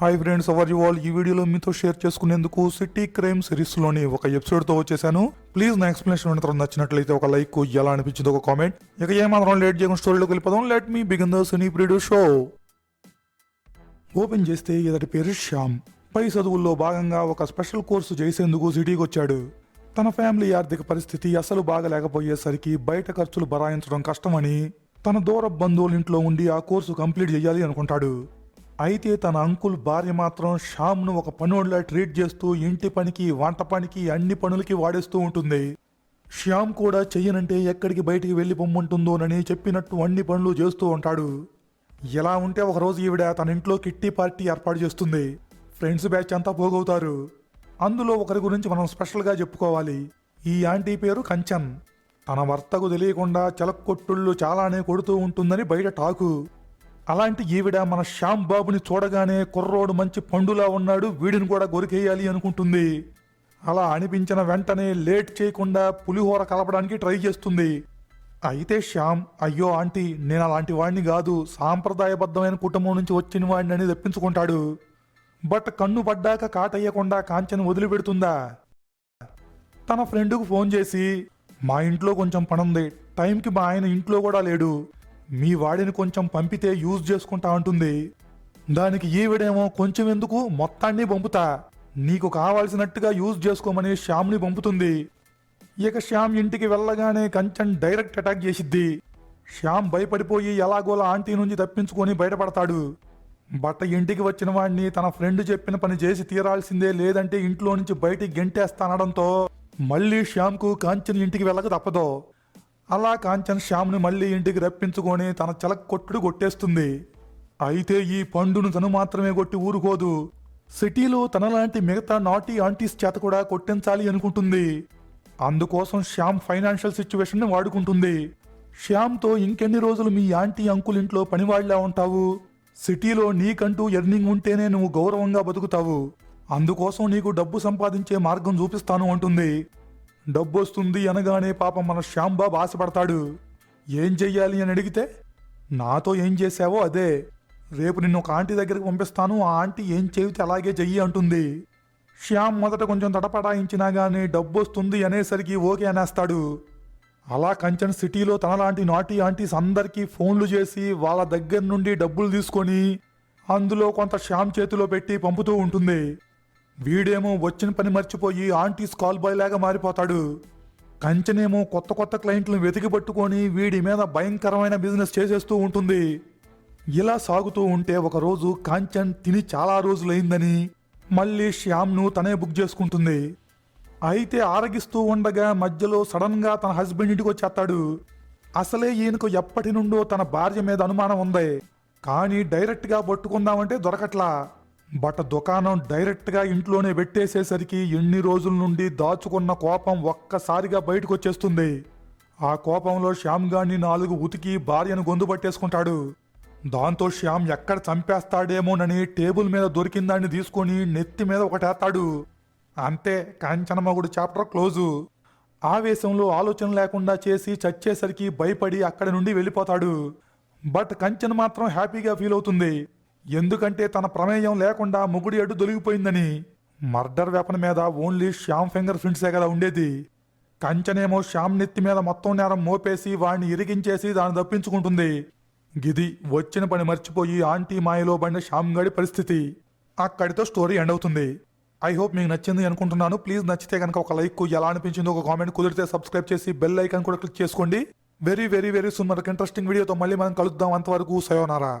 Hi friends how are you all ఈ వీడియోలో మీతో షేర్ చేసుకునేందుకు సిటీ క్రైమ్ సిరీస్లోని ఒక ఎపిసోడ్తో వచ్చేసాను. ప్లీజ్ నా ఎక్స్ప్లెనేషన్ విన్న తర్వాత నచ్చినట్లయితే ఒక లైక్ ఎలా అనిపించింది ఒక కామెంట్ ఇక ఏమాత్రం లేట్ చేయకుండా స్టోరీలోకి వెళ్ళిపోదాం. లెట్ మీ బిగిన్ ద సినీ ప్రీడియో షో ఓపెన్ చేస్తే ఇతడి పేరు శ్యామ్. పై చదువుల్లో భాగంగా ఒక స్పెషల్ కోర్సు చేసేందుకు సిటీకి వచ్చాడు. తన ఫ్యామిలీ ఆర్థిక పరిస్థితి అసలు బాగలేకపోయేసరికి బయట ఖర్చులు భరాయించడం కష్టమని తన దూర బంధువుల ఇంట్లో ఉండి ఆ కోర్సు కంప్లీట్ చేయాలి అనుకుంటాడు. అయితే తన అంకుల్ భార్య మాత్రం శ్యామ్ను ఒక పనోడ్లా ట్రీట్ చేస్తూ ఇంటి పనికి వంట పనికి అన్ని పనులకి వాడేస్తూ ఉంటుంది. శ్యామ్ కూడా చెయ్యనంటే ఎక్కడికి బయటికి వెళ్ళి పొమ్మంటుందోనని చెప్పినట్టు అన్ని పనులు చేస్తూ ఉంటాడు. ఎలా ఉంటే ఒకరోజు ఈవిడ తన ఇంట్లో కిట్టి పార్టీ ఏర్పాటు చేస్తుంది. ఫ్రెండ్స్ బ్యాచ్ అంతా పోగవుతారు. అందులో ఒకరి గురించి మనం స్పెషల్గా చెప్పుకోవాలి. ఈ ఆంటీ పేరు కంచన్. తన భర్తకు తెలియకుండా చెలక్కొట్టుళ్ళు చాలానే కొడుతూ ఉంటుందని బయట టాకు. అలాంటి ఈవిడ మన శ్యామ్ బాబుని చూడగానే కుర్రోడు మంచి పండులా ఉన్నాడు వీడిని కూడా గొరికేయాలి అనుకుంటుంది. అలా అనిపించిన వెంటనే లేట్ చేయకుండా పులిహోర కలపడానికి ట్రై చేస్తుంది. అయితే శ్యామ్ అయ్యో ఆంటీ నేను అలాంటి వాడిని కాదు సాంప్రదాయబద్ధమైన కుటుంబం నుంచి వచ్చిన వాడిని అని తెప్పించుకుంటాడు. బట్ కన్ను పడ్డాక కాటయ్యకుండా కాంచెను వదిలిపెడుతుందా? తన ఫ్రెండ్కు ఫోన్ చేసి మా ఇంట్లో కొంచెం పనుంది టైంకి మా ఆయన ఇంట్లో కూడా లేడు. మీ వాడిని కొంచెం పంపితే యూజ్ చేసుకుంటా అంటుంది. దానికి ఈవిడేమో కొంచెం ఎందుకు మొత్తాన్ని పంపుతా. నీకు కావాల్సినట్టుగా యూజ్ చేసుకోమని శ్యామ్ని పంపుతుంది. ఇక శ్యామ్ ఇంటికి వెళ్ళగానే కంచన్ డైరెక్ట్ అటాక్ చేసిద్ది. శ్యామ్ భయపడిపోయి ఎలాగోలా ఆంటీ నుంచి తప్పించుకొని బయటపడతాడు. బట్ట ఇంటికి వచ్చిన వాడిని తన ఫ్రెండ్ చెప్పిన పని చేసి తీరాల్సిందే లేదంటే ఇంట్లో నుంచి బయటికి గెంటేస్తానడంతో మళ్ళీ శ్యామ్కు కాంచన్ ఇంటికి వెళ్ళక తప్పదు. అలా కాంచన్ శ్యామ్ని మళ్ళీ ఇంటికి రప్పించుకొని తన చెలక్ కొట్టుడు కొట్టేస్తుంది. అయితే ఈ పండును తను మాత్రమే కొట్టి ఊరుకోదు. సిటీలో తనలాంటి మిగతా నాటీ ఆంటీస్ చేత కూడా కొట్టించాలి అనుకుంటుంది. అందుకోసం శ్యామ్ ఫైనాన్షియల్ సిచ్యువేషన్ని వాడుకుంటుంది. శ్యామ్తో ఇంకెన్ని రోజులు మీ ఆంటీ అంకుల్ ఇంట్లో పనివాళ్ళా ఉంటావు? సిటీలో నీకంటూ ఎర్నింగ్ ఉంటేనే నువ్వు గౌరవంగా బతుకుతావు. అందుకోసం నీకు డబ్బు సంపాదించే మార్గం చూపిస్తాను అంటుంది. డబ్బు వస్తుంది అనగానే పాపం మన శ్యాంబాబు ఆశపడతాడు ఏం చెయ్యాలి అని అడిగితే నాతో ఏం చేశావో అదే. రేపు నిన్ను ఒక ఆంటీ దగ్గరికి పంపిస్తాను ఆ ఆంటీ ఏం చేయితే అలాగే చెయ్యి అంటుంది. శ్యామ్ మొదట కొంచెం తడపడాయించినా గానీ డబ్బు వస్తుంది అనేసరికి ఓకే అనేస్తాడు. అలా కంచన్ సిటీలో తనలాంటి నాటి ఆంటీస్ అందరికీ ఫోన్లు చేసి వాళ్ళ దగ్గర నుండి డబ్బులు తీసుకొని అందులో కొంత శ్యామ్ చేతిలో పెట్టి పంపుతూ ఉంటుంది. వీడేమో వచ్చిన పని మర్చిపోయి ఆంటీస్ కాల్ బాయ్ లాగా మారిపోతాడు. కంచెనేమో కొత్త కొత్త క్లయింట్లను వెతికి పట్టుకొని వీడి మీద భయంకరమైన బిజినెస్ చేసేస్తూ ఉంటుంది. ఇలా సాగుతూ ఉంటే ఒకరోజు కాంచన్ తిని చాలా రోజులైందని మళ్ళీ శ్యామ్ను తనే బుక్ చేసుకుంటుంది. అయితే ఆరగిస్తూ ఉండగా మధ్యలో సడన్గా తన హస్బెండ్ ఇంటికి వచ్చేస్తాడు. అసలే ఈయనకు ఎప్పటి నుండో తన భార్య మీద అనుమానం ఉంది. కానీ డైరెక్ట్గా పట్టుకుందామంటే దొరకట్లా. బట్ దుకాణం డైరెక్ట్గా ఇంట్లోనే పెట్టేసేసరికి ఎన్ని రోజుల నుండి దాచుకున్న కోపం ఒక్కసారిగా బయటకు వచ్చేస్తుంది ఆ కోపంలో శ్యామ్ గాన్ని నాలుగు ఉతికి భార్యను గొంతు పట్టేసుకుంటాడు. దాంతో శ్యామ్ ఎక్కడ చంపేస్తాడేమోనని టేబుల్ మీద దొరికిన దాన్ని తీసుకొని నెత్తి మీద ఒకటేస్తాడు. అంతే కాంచనమగుడు చాప్టర్ క్లోజు. ఆవేశంలో ఆలోచన లేకుండా చేసి చచ్చేసరికి భయపడి అక్కడి నుండి వెళ్ళిపోతాడు. బట్ కంచన్ మాత్రం హ్యాపీగా ఫీల్ అవుతుంది. ఎందుకంటే తన ప్రమేయం లేకుండా ముగుడి అడ్డు దొరికిపోయిందని మర్డర్ వెపన్ మీద ఓన్లీ శ్యామ్ ఫింగర్ ప్రింట్సే కదా ఉండేది. కంచనేమో శ్యామ్ నెత్తి మీద మొత్తం నేరం మోపేసి వాడిని ఇరిగించేసి దాన్ని తప్పించుకుంటుంది. గిది వచ్చిన పని మర్చిపోయి ఆంటీ మాయలో పడిన శ్యామ్ గడి పరిస్థితి. అక్కడితో స్టోరీ ఎండ్ అవుతుంది. ఐ హోప్ మీకు నచ్చింది అనుకుంటున్నాను. ప్లీజ్ నచ్చితే కనుక ఒక లైక్ ఎలా అనిపించిందో ఒక కామెంట్ కుదిరితే సబ్స్క్రైబ్ చేసి బెల్ ఐకాన్ కూడా క్లిక్ చేసుకోండి. Very very very soon interesting వీడియోతో మళ్ళీ మనం కలుద్దాం. అంతవరకు సయోనారా.